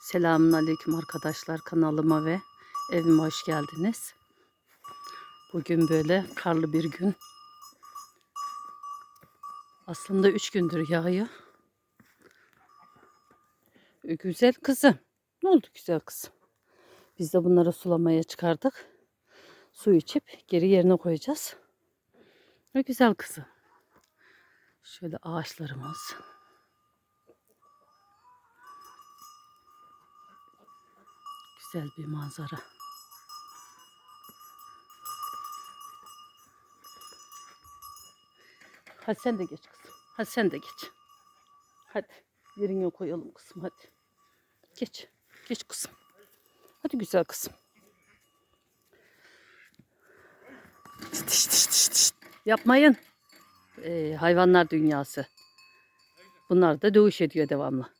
Selamun Aleyküm arkadaşlar kanalıma ve evime hoş geldiniz. Bugün böyle karlı bir gün. Aslında üç gündür yağıyor. Güzel kızım. Ne oldu güzel kızım? Biz de bunları sulamaya çıkardık. Su içip geri yerine koyacağız. Ne güzel kızım. Şöyle ağaçlarımız. Güzel bir manzara. Hadi sen de geç kızım. Hadi sen de geç. Hadi yerine koyalım kızım hadi. Geç. Geç kızım. Hadi güzel kızım. Şşt, şşt, şşt, şşt. Yapmayın. Ee, hayvanlar dünyası. Bunlar da dövüş ediyor devamlı.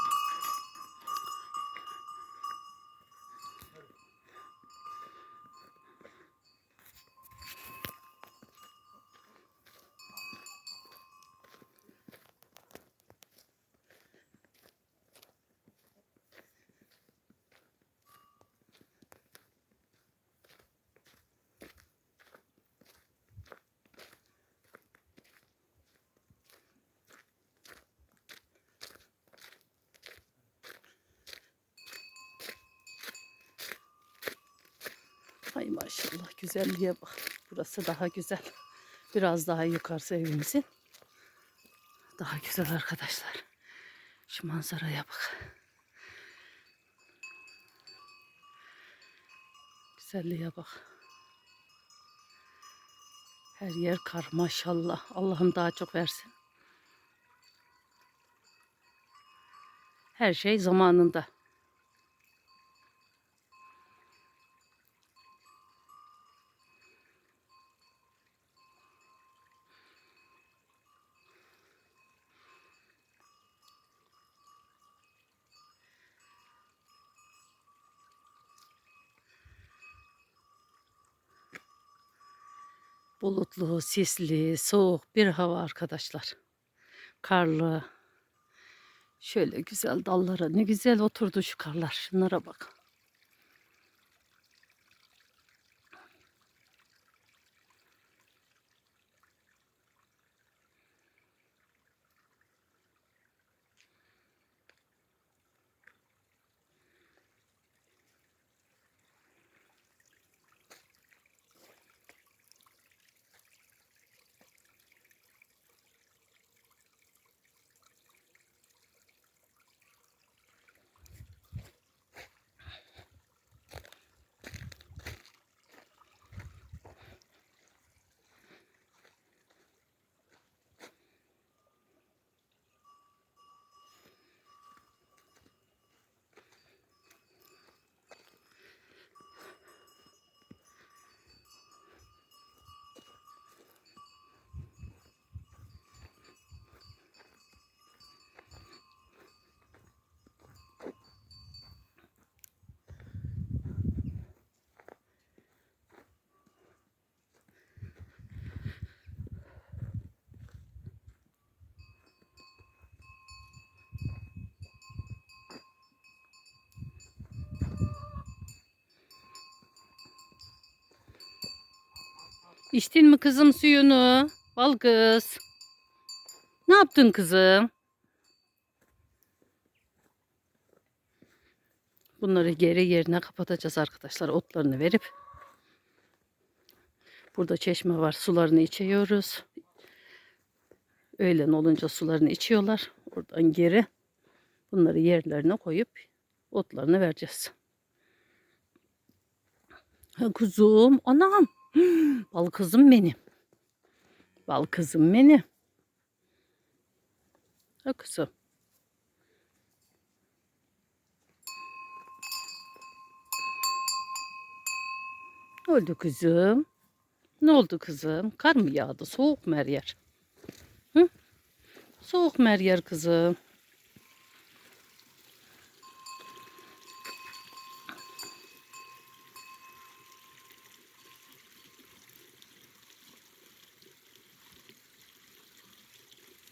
Maşallah güzelliğe bak. Burası daha güzel. Biraz daha yukarısı evimizin. Daha güzel arkadaşlar. Şu manzaraya bak. Güzelliğe bak. Her yer kar maşallah. Allah'ım daha çok versin. Her şey zamanında. Bulutlu, sisli, soğuk bir hava arkadaşlar. Karlı. Şöyle güzel dallara ne güzel oturdu şu karlar. Şunlara bak. İçtin mi kızım suyunu? Bal kız. Ne yaptın kızım? Bunları geri yerine kapatacağız arkadaşlar. Otlarını verip. Burada çeşme var. Sularını içiyoruz. Öğlen olunca sularını içiyorlar. Oradan geri bunları yerlerine koyup otlarını vereceğiz. Ha kuzum, anam. Bal kızım benim. Bal kızım benim. Ha kızım. Ne oldu kızım? Ne oldu kızım? Kar mı yağdı? Soğuk mu her yer? Hı? Soğuk mu her yer kızım?